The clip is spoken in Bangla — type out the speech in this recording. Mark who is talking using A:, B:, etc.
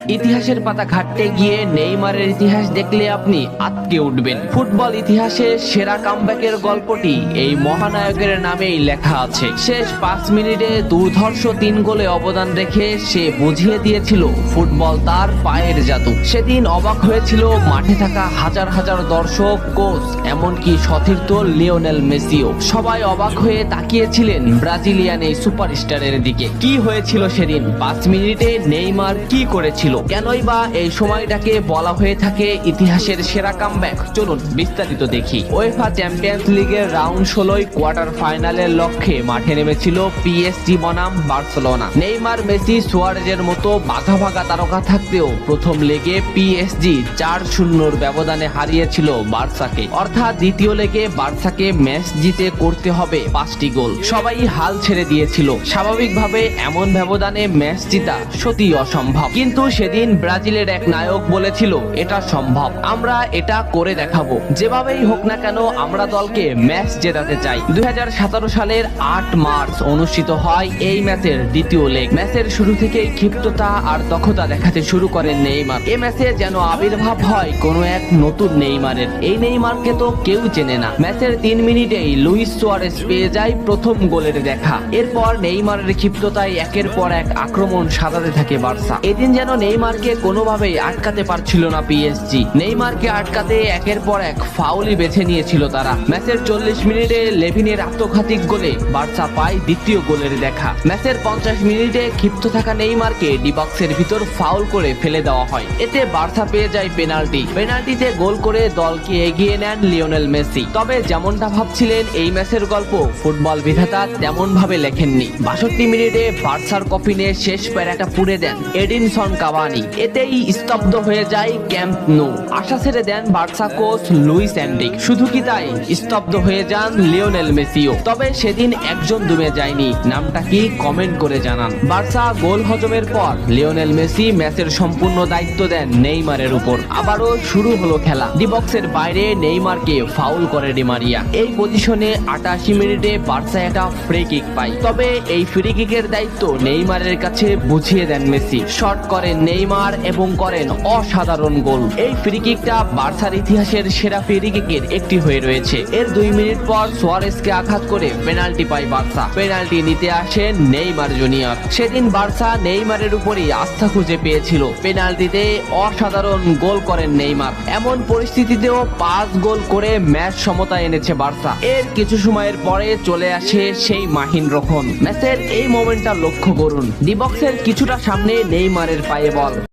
A: ইতিহাসের পাতা ঘাটতে গিয়ে নেইমারের ইতিহাস দেখলে আপনি আটকে উঠবেন। ফুটবল ইতিহাসে সেরা কামব্যাকের গল্পটি এই মহানায়কের নামেই লেখা আছে। শেষ পাঁচ মিনিটে দুর্ধর্ষ তিন গোলে অবদান রেখে সে বুঝিয়ে দিয়েছিল ফুটবল তার পায়ের জাদু। সেদিন অবাক হয়েছিল মাঠে থাকা হাজার হাজার দর্শক, কোচ, এমনকি সতীর্থ লিওনেল মেসিও। সবাই অবাক হয়ে তাকিয়েছিলেন ব্রাজিলিয়ান এই সুপারস্টারের দিকে। কি হয়েছিল সেদিন? পাঁচ মিনিটে নেইমার কি করেছিল? কেনই বা এই সময়টাকে বলা হয়ে থাকে ইতিহাসের সেরা কামব্যাক চলুন বিস্তারিত দেখি। ওয়েফা চ্যাম্পিয়ন্স লিগের রাউন্ড ষোলোই কোয়ার্টার ফাইনালের লক্ষ্যে মাঠে নেমেছিল পিএসজি বনাম বার্সেলোনা। নেইমার, মেসি, সুয়ারেজের মতো বাঘা বাঘা তারকা থাকতেও প্রথম লেগে পিএসজি চার শূন্যর ব্যবধানে হারিয়েছিল বার্সাকে। অর্থাৎ দ্বিতীয় লেগে বার্সাকে ম্যাচ জিতে করতে হবে পাঁচটি গোল। সবাই হাল ছেড়ে দিয়েছিল। স্বাভাবিকভাবে এমন ব্যবধানে ম্যাচ জিতা সত্যি অসম্ভব। কিন্তু সেদিন ব্রাজিলের এক নায়ক বলেছিল, এটা সম্ভব, আমরা এটা করে দেখাবো। যেভাবেই হোক না কেন, আমরা দলকে ম্যাচ জেতাতে চাই। দুই হাজার সতেরো সালের আট মার্চ অনুষ্ঠিত হয় এই ম্যাচের দ্বিতীয় লেগ ম্যাচের শুরু থেকেই ক্ষিপ্ততা আর দক্ষতা দেখাতে শুরু করেন নেইমার। এ ম্যাচে যেন আবির্ভাব হয় কোনো এক নতুন নেইমারের। এই নেইমারকে তো কেউ চেনে না। ম্যাচের তিন মিনিটেই লুইস সুয়ারেস পেয়ে যায় প্রথম গোলের দেখা। এরপর নেইমারের ক্ষিপ্ততায় একের পর এক আক্রমণ সাজাতে থাকে বার্সা। এদিন যেন নেইমারকে কোনোভাবেই আটকাতে পারছিল না পিএসজি নেইমারকে আটকাতে একের পর এক ফাউলই বেছে নিয়েছিল তারা। ম্যাচের চল্লিশ মিনিটে লেভিনের আত্মঘাতিক গোলে বার্সা পায় দ্বিতীয় গোলের দেখা। ম্যাচের পঞ্চাশ মিনিটে ক্ষিপ্ত থাকা নেইমারকে ডিবক্সের ভিতর ফাউল করে ফেলে দেওয়া হয়। এতে বার্সা পেয়ে যায় পেনাল্টি। পেনাল্টিতে গোল করে দলকে এগিয়ে নেন লিওনেল মেসি। তবে যেমনটা ভাবছিলেন এই ম্যাচের গল্প, ফুটবল বিধাতা তেমন ভাবে লেখেননি। বাষট্টি মিনিটে বার্সার কফিনে শেষ প্যারাটা পুড়ে দেন এডিনসন কাভানি এতেই স্তব্ধ হয়ে যায় ক্যাম্প নো। আশা ছেড়ে দেন বার্সা কোচ লুইস অ্যান্ডিক শুধু কি তাই? স্তব্ধ হয়ে যান লিওনেল মেসিও। তবে সেদিন একজন দমে যায়নি। নামটা কি কমেন্ট করে জানান। বার্সা গোল হজমের পর লিওনেল মেসি ম্যাচের সম্পূর্ণ দায়িত্ব দেন নেইমারের উপর। আবারও শুরু হলো খেলা। ডিবক্সের বাইরে নেইমারকে ফাউল করে ডিমারিয়া এই পজিশনে আটাশি মিনিটে বার্সা একটা ফ্রি কিক পায়। তবে এই ফ্রি কিকের দায়িত্ব নেইমারের কাছে বুঝিয়ে দেন মেসি। শট করেন নেইমার এবং করেন অসাধারণ গোল। এই ফ্রি কিকটা বার্সার ইতিহাসের সেরা ফ্রি কিকের একটি হয়ে রয়েছে। এর দুই মিনিট পর সোয়ারেসকে আঘাত করে পেনাল্টি পায় বার্সা। পেনাল্টি নিতে আসেন নেইমার জুনিয়র। সেদিন বার্সা নেইমারের উপরই আস্থা খুঁজে পেয়েছিল। পেনাল্টিতে অসাধারণ গোল করেন নেইমার। এমন পরিস্থিতিতেও পাঁচ গোল করে ম্যাচ সমতা এনেছে বার্সা। এর কিছু সময়ের পরে চলে আসে সেই মাহিন রক্ষণ ম্যাচের এই মোমেন্টটা লক্ষ্য করুন। ডিবক্সের কিছুটা সামনে নেইমারের পায়ে বল